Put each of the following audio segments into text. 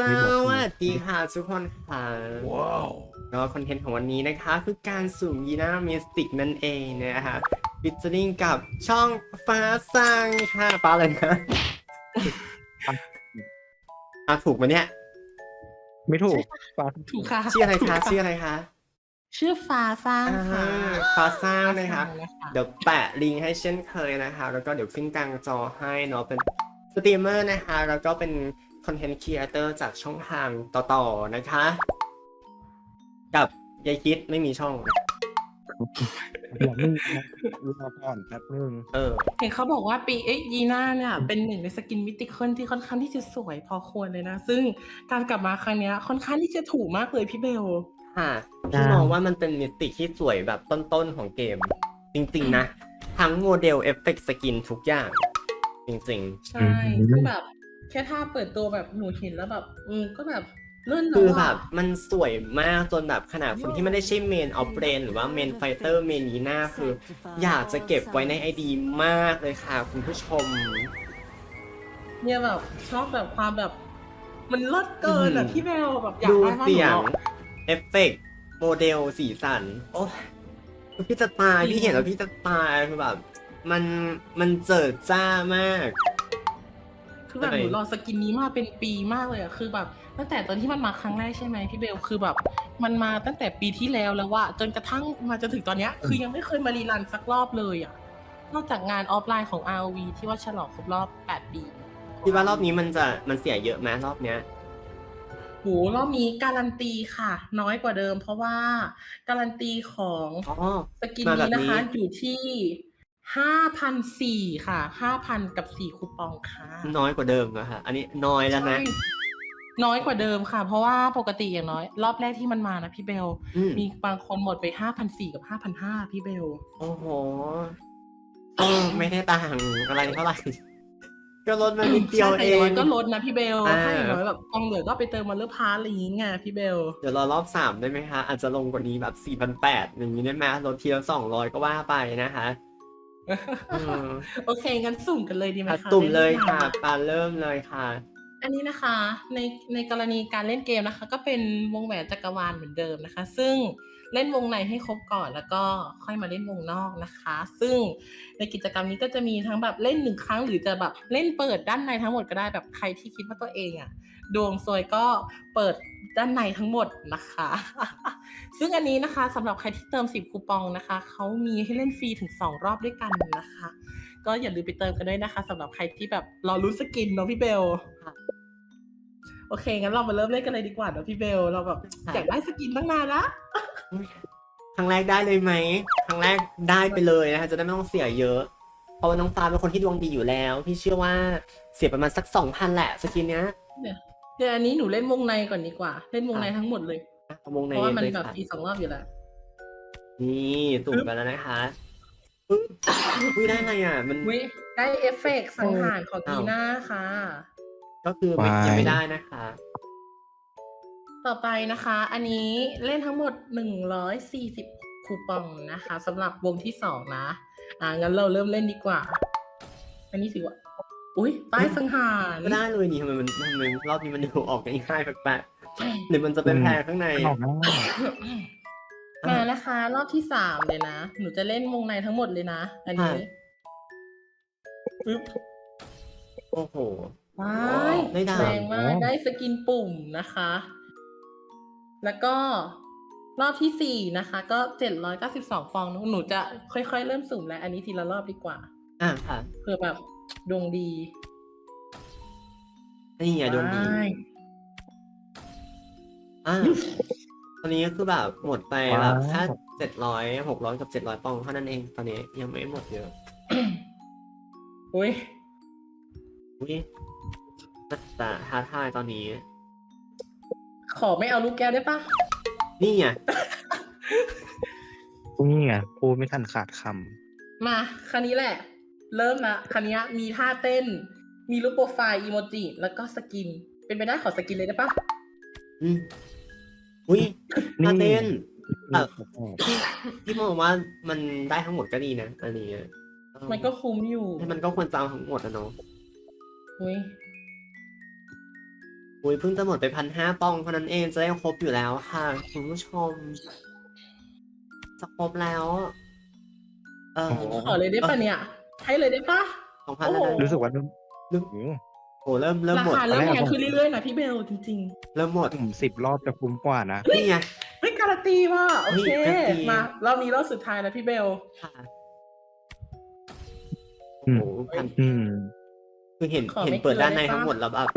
สวัสดีค่ะทุกคนค่ะว้าวก็คอนเทนต์ของวันนี้นะคะ คือการสุ่มยีน่ามิสติกนั่นเองนะคะฟิชเจอริงกับช่องฟ้าสังค่ะฟ้าอะไรนะอะถูกไหมเนี่ย ไม่ถูกฟ้าถูกค่ะชื่ออะไรคะชื่ออะไรคะชื่อฟ้าสร้างอ่าค่ะฟ้าสังนะคะฟ้าสร้างนะคะเดี๋ยวแปะลิงก์ให้เช่นเคยนะคะ แล้วก็เดี๋ยวขึ้นกลางจอให้เนาะเป็นสตรีมเมอร์นะคะ แล้วก็เป็น คอนเทนต์ครีเอเตอร์จากช่องทางต่อๆนะคะ กับยายคิดไม่มีช่อง เดี๋ยวนึงนะรอก่อนแป๊บนึงเออ เห็นเขาบอกว่าปีเอ๊ะยีน่าเนี่ยเป็นหนึ่งในสกินมิติเคิลที่ค่อนข้างที่จะสวยพอควรเลยนะ ซึ่งการกลับมาครั้งเนี้ยค่อนข้างที่จะถูกมากเลยพี่เบล ค่ะพี่มองว่ามันเป็นมิติที่สวยแบบต้นๆของเกม จริงๆนะ ทั้งโมเดลเอฟเฟกต์สกินทุกอย่าง จริง ใช่คือแบบ แค่ถ้าเปิดตัวแบบหนูเห็นแล้วแบบ อืมก็แบบเลื่อนๆแล้คือวแบอะบมันสวยมากจนแบบขนาดคนที่ไม่ได้ใช่เมนออฟเบรนหรือว่าเมนไฟเตอร์เมนีน่าคือ อยากจะเก็บไว้ในไอดีมากเลยค่ะ คุณผู้ชม เนี่ยแบบชอบแบบความแบบ มันเลิศเกินอือะมพี่เบลแบบอยากดูได้มากเสียงหนูเอฟเฟกต์โมเดลสีสัน โอ้ยคือพี่จะตายพี่เห็นแล้วพี่จะตายคือแบบ มันมันเจิดจ้ามาก คือแบบใช่หนูรอสกินนี้มาเป็นปีมากเลยอะคือแบบ ตั้งแต่ตอนที่มันมาครั้งแรกใช่ไหมพี่เบลคือแบบ มันมาตั้งแต่ปีที่แล้วแล้วว่าจนกระทั่งมาจนถึงตอนเนี้ย คือยังไม่เคยมารีรันสักรอบเลยอะนอกจากงานออฟไลน์ของ ROV ที่ว่าฉลองครบรอบ 8 ปีคิดว่ารอบนี้มันจะมันเสียเยอะไหมรอบเนี้ยโหรอบนี้การันตีค่ะ น้อยกว่าเดิม เพราะว่าการันตีของอ๋อสกินมาแบนี้บนะคะนี้อยู่ที่ ห้าพันสี่ค่ะห้าพันกับสี่คูปองค่ะ น้อยกว่าเดิมนะฮะ อันนี้น้อยแล้วนะ ใช่น้อยกว่าเดิมค่ะ เพราะว่าปกติอย่างน้อย รอบแรกที่มันมานะพี่เบล อืม มีบางคนหมดไปห้าพันสี่กับห้าพันห้าพี่เบล โอ้โหก็ไม่ได้ต่างอะไรเท่าไหร่ ก็ลดมานิดเดียวใช่แต่เออย่างน้ง อยก็ลดนะพี่เบลอ่า ถ้าอย่างน้อยแบบกองเหลือก็ไปเติมมาเลอร์พาร์อะไรอย่างเงี้ยพี่เบล เดี๋ยวรอรอบสามได้ไหมคะ อาจจะลงกว่านี้แบบสี่พันแปดอย่างนี้ได้ไหมลดทีละสองร้อยก็ว่าไปนะคะอืม โอเค งั้นสุ่มกันเลยดีไหมอะคะตุ่มเลยนค่ะมาปาเริ่มเลยค่ะ อันนี้นะคะ ในในกรณีการเล่นเกมนะคะ ก็เป็นวงแหวนจักรวาลเหมือนเดิมนะคะ ซึ่ง เล่นวงในให้ครบก่อนแล้วก็ค่อยมาเล่นวงนอกนะคะ ซึ่งในกิจกรรมนี้ก็จะมีทั้งแบบเล่นหนึ่งครั้ง หรือจะแบบเล่นเปิดด้านในทั้งหมดก็ได้แบบใครที่คิดว่าตัวเองอะดวงซวยก็เปิดด้านในทั้งหมดนะคะ ซึ่งอันนี้นะคะสำหรับใครที่เติม 10 คูปองนะคะ เขามีให้เล่นฟรีถึง 2 รอบด้วยกันนะคะ ก็อย่าลืมไปเติมกันด้วยนะคะสำหรับใครที่แบบรอรู้นสกินเนาะพี่เบลค่ะโอเคงั้นเรามาเริ่มเล่นกันเลยดีกว่าเนาะพี่เบลเราแบบค่ะอยากได้สกินตั้งนานละ ครั้งแรกได้เลยไหมครั้งแรกได้ไปเลยนะคะจะได้ไม่ต้องเสียเยอะ เพราะว่าน้องฟ้าเป็นคนที่ดวงดีอยู่แล้ว พี่เชื่อว่าเสียประมาณสักสองพันแหละสกินเนี้ยเดี๋ยวอันนี้หนูเล่นวงในก่อนดีกว่า เล่นวงในทั้งหมดเลยอะเอาวงในเพราะว่ามันเลยแบบค่ะทีสองรอบอยู่แล้วนี่สุ่มไปแล้วนะคะอุ๊ยอุ้ยได้อะไรอะ มันวิได้เอฟเฟกต์สังหารของอ้าวกีน่าค่ะ ก็คือไม่ยังไม่ได้นะคะ ต่อไปนะคะ อันนี้เล่นทั้งหมด 140 คูปองนะคะสำหรับวงที่สองนะ อ่างั้นเราเริ่มเล่นดีกว่า อันนี้ถือว่า อุ้ยป้ายสังหารก็ได้เลยนี่ทำไมมันทำไมรอบนี้มันดูออกง่ายๆแปลกๆหรือมันจะเป็นแพรข้างในออกหน้ามานะคะ รอบที่สามเลยนะ หนูจะเล่นวงในทั้งหมดเลยนะ อันนี้ปึ๊บโอ้โหว้ายได้ดาบแรงมากได้สกินปุ่มนะคะ แล้วก็รอบที่สี่นะคะ ก็เจ็ดร้อยเก้าสิบสองฟองนะหนูจะค่อยๆ เริ่มสุ่มแล้ว อันนี้ทีละรอบดีกว่า อะค่ะเพื่อแบบดวงดีนี่ไงดวงดีว้ายอะตอนนี้ก็คือแบบหมดไปแบบแค่เจ็ดร้อยหกร้อยกับเจ็ดร้อยปองเท่านั้นเองตอนนี้ยังไม่หมดเยอะอุ้ยอุ้ยน่าจะท้าทายตอนนี้ ขอไม่เอาลูกแก้วได้ปะนี่ไงนี่ไงพูดไม่ทันขาดคมาคันนี้แหละ เริ่มละคันนี้มีท่าเต้น มีรูปโปรไฟล์อีโมจิแล้วก็สกิน เป็นไปได้ขอสกินเลยได้ปะอืมอุ้ยำท่าเต้นนี่พี่พี่มองว่ามันได้ทั้งหมดก็ดีนะอันนี้เออมันก็คุ้มอยู่มันก็ควรจะเอาทั้งหมดนะเนาะอุ้ย อุ้ยเพิ่งจะหมดไปพันห้าปองเท่านั้นเองจะได้ครบอยู่แล้วค่ะคุณผู้ชม จะครบแล้ว เออขอเลยได้ปะเนี่ยให้เลยได้ปะสองพันแล้วนะรู้สึกว่าเริ่มเริ่มโอ้โอ้เริ่มเริ่มราหมดคาเริ่มตอนแรกแพงขึ้นเรื่อยๆนะพี่เบลจริงเริ่มหมดผมสิบรอบจะคุ้มกว่านะนี่ไงๆเฮ้ยการันตีว่าโอเคเฮ้ยการันตีมารอบนี้รอบสุดท้ายแล้วพี่เบลค่ะอืโอ้มโหพันอืมคือเห็นขอเห็นไม่เปิดเกินด้านในได้ปะทั้งหมดแล้วแบบ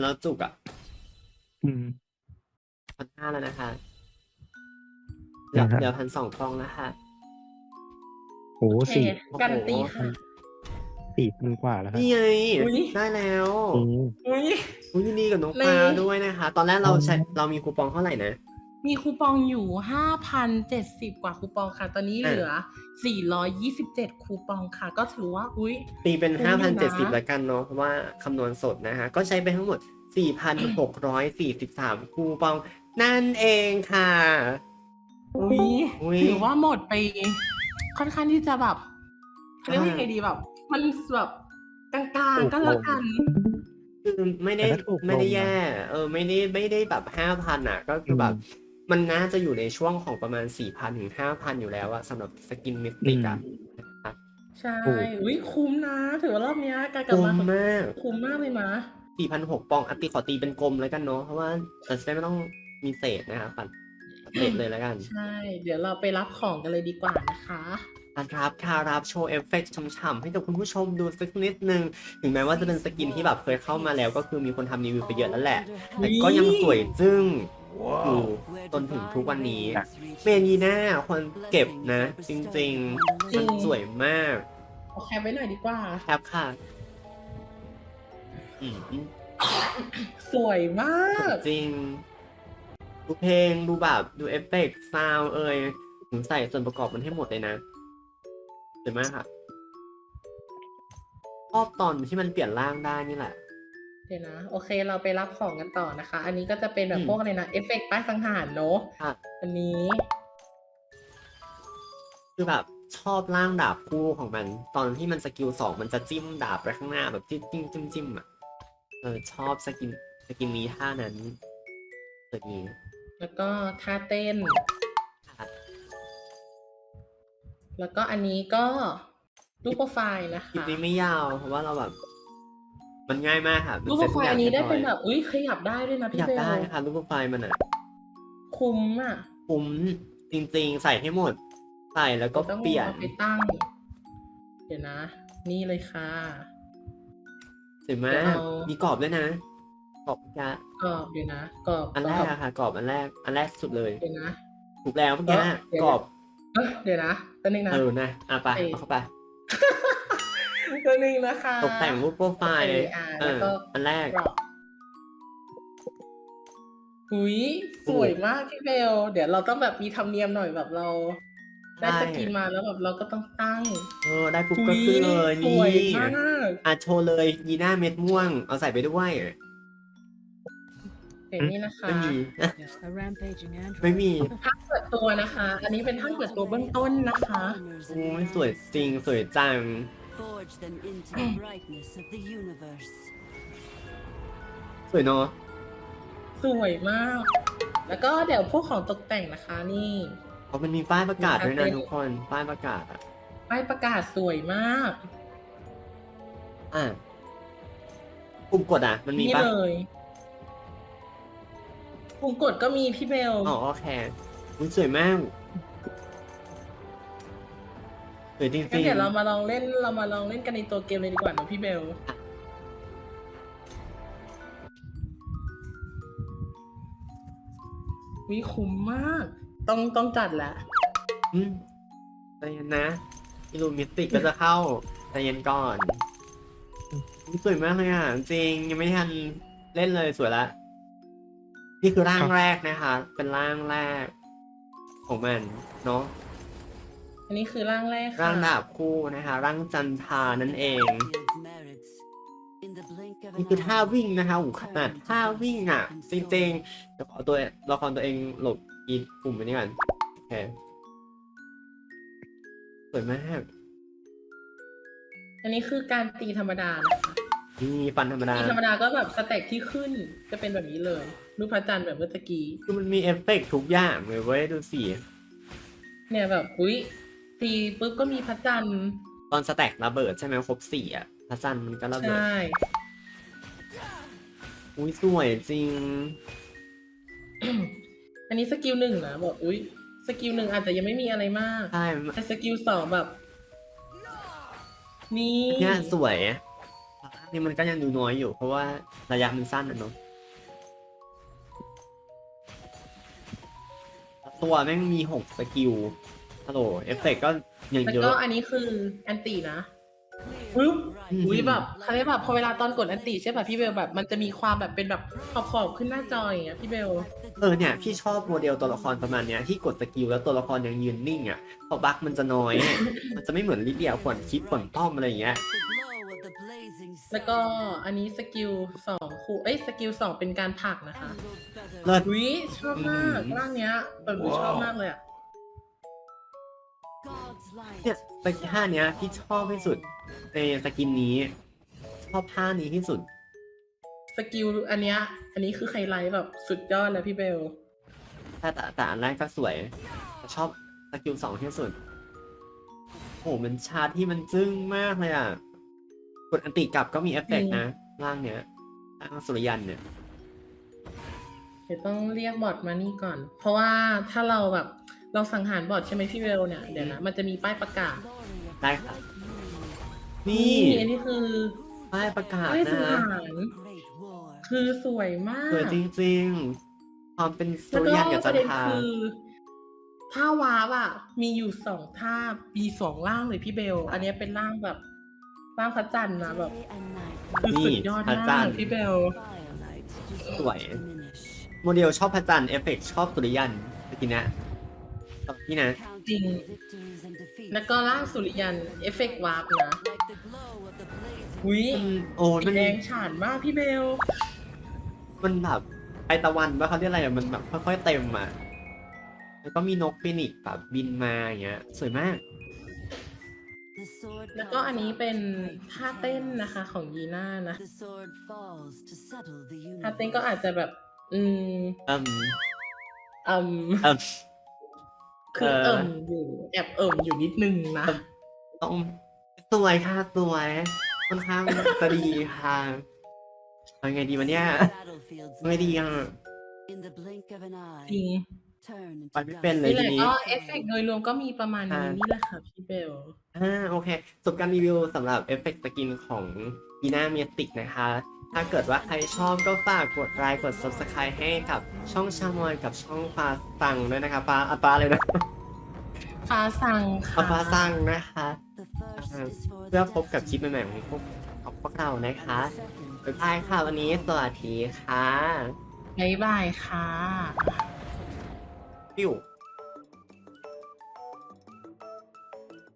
แล้วจุกอะอืม พันห้าแล้วนะคะเหลือนะฮะเหลือพันสองฟองนะคะโอ้โอเคสี่การันตีค่ะ สี่พันกว่าแล้วครับนี่ไงอุ๊ย ได้แล้วอืม อุ้ย อุ้ยยินดีกับน้องในปลาด้วยนะคะ ตอนแรกเราอ๋อใช้เรามีคูปองเท่าไหร่นะ มีคูปองอยู่ 5,070 กว่าคูปองค่ะ ตอนนี้อะเหลือ 427 คูปองค่ะ ก็ถือว่า อุ้ยตีเป็นคุ้มอยู่นะ5,070แล้วกันเนาะ เพราะว่าคำนวณสดนะคะ ก็ใช้ไปทั้งหมด 4,643 คูปอง นั่นเองค่ะ อุ้ยอุ๊ยถือว่าหมดไป ค่อนข้างที่จะแบบเขาเรียกว่าอ่ายังไงดีแบบ มันแบบกลางๆก็แล้วกันคือไม่ได้แต่ก็ถูกลงนะไม่ได้แย่ เออ ไม่ได้ไม่ได้แบบ5,000อะ ก็คือแบบ มันน่าจะอยู่ในช่วงของประมาณ4,000ถึง5,000อยู่แล้วอะสำหรับสกินมิสติกอะ ใช่ถูกอุ้ยคุ้มนะ ถือว่ารอบเนี้ยการกลับคุ้มมาของมาก คุ้มมากเลยนะ4,600ปองอติขอตีเป็นกลมแล้วกันเนาะ เพราะว่าเราจะได้ไม่ต้องมีเศษนะครับปัดเศษเลยแล้วกัน ใช่ เดี๋ยวเราไปรับของกันเลยดีกว่านะคะ นะครับคารับโชว์เอฟเฟกต์ฉ่ำๆให้กับคุณผู้ชมดูสักนิดนึง ถึงแม้ว่าจะเป็นสกินที่แบบเคยเข้ามาแล้วก็คือมีคนทำรีวิวไปเยอะแล้วแหละ แต่ก็ยังสวยจึ้ง อยู่จนถึงทุกวันนี้เมนีน่าคนเก็บนะ จริงๆ มันสวยมากเอาแคปไว้หน่อยดีกว่า ครับค่ะอืมสวยมาก จริง ดูเพลงดูแบบดูเอฟเฟกต์ซาวเอ่ยผมใส่ส่วนประกอบมันให้หมดเลยนะสวยมากค่ะชอบตอนที่มันเปลี่ยนร่างได้นี่แหละ เดี๋ยวนะ โอเคเราไปรับของกันต่อนะคะ อันนี้ก็จะเป็นแบอืบมพวกอะไรนะเอฟเฟกต์ป้ายสังหารเนอะค่ะ อันนี้ คือแบบชอบร่างดาบคู่ของมัน ตอนที่มันสกิลสองมันจะจิ้มดาบไปข้างหน้าแบบจิ้มจิ้มจิ้มจิ้มอะเออชอบสกินสกินนี้ท่านั้นแบบนี้แล้วก็ท่าเต้น ค่ะแล้วก็อันนี้ก็รูปโปรไฟล์นะคลิปคะ นี้ไม่ยาวเพราะว่าเราแบบ มันง่ายมากค่ะมันรูปโปรไฟล์อันนี้ได้เป็นรีแบยบอุ้ยขยับได้ด้วยนะขพี่ยับเบลได้ค่ะรูปโปรไฟล์มันอะคุ้มอะคุ้มจริงๆ ใส่ให้หมด ใส่แล้วก็ต้องเปลี่ยนอาไปตั้ง เดี๋ยวนะ นี่เลยค่ะสวยมาเดี๋ยวกเอามีกรอบด้วยนะกรอบจะกรอบเดี๋ยวนะกรอบอันแรกกรอบอะค่ะกรอบอันแรก อันแรกสุดเลยเดี๋ยวนะถูกแล้วเมื่อกี้เออเดี๋ยวกรอบเอ้ยเดี๋ยวนะตัวนึงนะเออนะอะไปเออเอาเข้าไป ตัวนึงนะคะตกแต่งรูปโปรไฟล์โอเคอ่าเอแล้วอก็อันแรกกรอบหุยสวยมากพี่เบล เดี๋ยวเราต้องแบบมีธรรมเนียมหน่อยแบบเรา ได้ใช่สกินมาแล้วแบบเราก็ต้องตั้ง เออ ได้ปุ๊บหุก็ขึ้นเลยสนี่วยมากอะโชว์เลยยีน่าเม็ดม่วง เอาใส่ไปด้วยเดี๋ยวนี้นะคะไม่มี A rampaging android. ไม่มีท่าเปิดตัวนะคะ อันนี้เป็นท่าเปิดตัวเบื้องต้นนะคะโอ้ยสวยจริงสวยจัง Forge them into the brightness of the universe. สวยเนาะสวยมาก แล้วก็เดี๋ยวพวกของตกแต่งนะคะนี่ เพราะมันมีป้ายประกาศด้วยนะมีคาเฟ่ทุกคน ป้ายประกาศอะ ป้ายประกาศสวยมาก อะปุ่มกดอะ มันมีนี่ปะเลยปุ่มกดก็มีพี่เบล อ๋อโอเคอุ้ยสวยมาก สวยจริงงั้นเดี๋ยวเรามาลองเล่นเรามาลองเล่นกันในตัวเกมเลยดีกว่าเนอะพี่เบล วิคุ้มมาก ต้องต้องจัดแหละๆอืมใจเย็นนะอิลูมิติกก็จะเข้าใจเย็นก่อนอุ๊ยสวยมากเลยอะ จริงยังไม่ทันเล่นเลยสวยละ นี่คือร่างครับ แรกนะคะ เป็นร่างแรก ของมันเนาะ อันนี้คือร่างแรกค่ะร่างดาบคู่นะคะร่างจันทานั่นเอง Field's merits. In the blink of นี่ an คือท่า eye, วิ่งนะคะโอ้โหขนาดท่าวิ่งอะจริงๆเดี๋ยวขอตัวละครตัวเองหลบอีปุ่มไปนี่ก่อนโอเคสวยมากอันนี้คือการตีธรรมดานะคะนี่ฟันธรรมดาทีธรรมดาก็แบบสเต็กที่ขึ้นจะเป็นแบบนี้เลยรูปพระจันทร์แบบเมื่อตะกี้คือมันมีเอฟเฟกต์ทุกอย่างเลยเว้ยดูสิเนี่ยแบบอุ้ย ตีปุ๊บก็มีพระจันทร์ตอนสแต็กระเบิดใช่ไหมครบสี่อะพระจันทร์มันก็ระเบิด ใช่อุ้ยสวยจริง อันนี้สกิลหนึ่งนะบอกอุ้ยสกิลหนึ่งอาจจะยังไม่มีอะไรมาก ใช่แต่สกิลสองแบบ นี่เนี่ยสวยนี่มันก็ยังดูน้อยอยู่ เพราะว่าระยะมันสั้นอะเนาะตัวแม่งมีหกสกิล ฮัลโหลเอฟเฟกต์ก็ยังแล้วเยก็อะอันนี้คือแอนตีนะปึ๊บอืมอุ้ยแบบเขาเรียกแบบพอเวลาตอนกดแอนตีใช่ป่ะพี่เบลแบบ มันจะมีความแบบเป็นแบบขอบขอบๆขึ้นหน้าจออย่างเงี้ยพี่เบลเออเนี่ยพี่ชอบโมเดลตัวละครประมาณเนี้ยที่กดสกิลแล้วตัวละครยังยืนนิ่งอะเพราะบั๊กมันจะน้อย มันจะไม่เหมือนลิเดียขวนคิดขวนต้อมอะไรอย่างเงี้ย The glow of the blazing แล้วก็อันนี้สกิลสองคูเอ้ยสกิลสองเป็นการผลักนะคะ emerald feather เลิศ อุ้ยชอบมากอืมร่างเนี้ยแบบอุ๊ยชอบมากเลยอะ God's light เนี่ยสกิลท่าเนี้ยพี่ชอบที่สุดในสกินนี้ ชอบท่านี้ที่สุด สกิลอันเนี้ย อันนี้คือไฮไลท์แบบสุดยอดเลยพี่เบลถ้าแต่แต่อันแรกก็สวยแต่ชอบสกิลสองที่สุดโอ้โหมันชาร์จที่มันจึ้งมากเลยอะกดอันติกลับก็มีเอฟเฟกต์นะร่างเนี้ยร่างสุริยันเนี่ยเดี๋ยวต้องเรียกบอทมานี่ก่อน เพราะว่าถ้าเราแบบ เราสังหารบอทใช่ไหมพี่เบลเนี่ยเดี๋ยวนะมันจะมีป้ายประกาศ glory of ได้ครับ the moon. นี่อันนี้คือป้ายประกาศป้ายสังนะหาร Great war. คือสวยมากสวยจริงๆ ความเป็นสุแล้วริก็ยันกับปจัระนเด็นทราคือท่าวาร์ปอะมีอยู่สองท่ามีสองร่างเลยพี่เบล อันนี้เป็นร่างแบบร่างพระจันทร์นะแบบ Day and night คือสุดยอดพระมาจันกทร์พี่เบล firelight does สวย not diminish. โมเดลชอบพระจันทร์เอฟเฟกต์ชอบสุริยันเมื่อกี้นะ ตอนที่นะ Counting the victories and defeats. แล้วก็ร่างสุริยัน เอฟเฟกต์วาร์ปนะ Like the glow of the blazing อุ้ยมันโอ้สีมันแดงฉานมากพี่เบล มันแบบไอตะวันว่าเขาเรียกอะไรอะมันแบบค่อยๆเต็มอะ แล้วก็มีนกฟินิกซ์แบบบินมาอย่างเงี้ย สวยมาก The sword แล้วก็อันนี้เป็น comes ท่าเต้นนะคะของยีน่านะ The sword falls to settle the ท่าเต้นก็ universe. อาจจะแบบ อืมอืมอืมอืม คือเออเอิ่มอยู่แอบเอิ่มอยู่นิดนึงนะต้องสวยค่ะสวยค่อนข้างจะดีค่ะเอาไงดีวะเนี่ย Battlefields ไม่ดีอะ in the blink of an eye จริง turn into ไปไม่เป็นเลยนี่แหละทีนี้ก็เอฟเฟกต์โดยรวมก็มีประมาณนี้อ่านี่นี่แหละค่ะพี่เบลอ่าโอเคจบการรีวิวสำหรับเอฟเฟกต์สกินของยีน่าเมียติกนะคะ ถ้าเกิดว่าใครชอบก็ฝากกดไลค์กด subscribe ให้กับช่องชามอยกับช่องฟ้าสั่งด้วยนะคะฟ้าอะฟ้าเลยนะฟ้าสั่งเอาค่ะฟ้าสั่งนะคะ The first is for เพื่อ the พบกับคลิปใหม่ๆของพวกของพวกเรานะคะ second บ๊ายบายค่ะวันนี้สวัสดีค่ะบ๊ายบายค่ะปิ้ว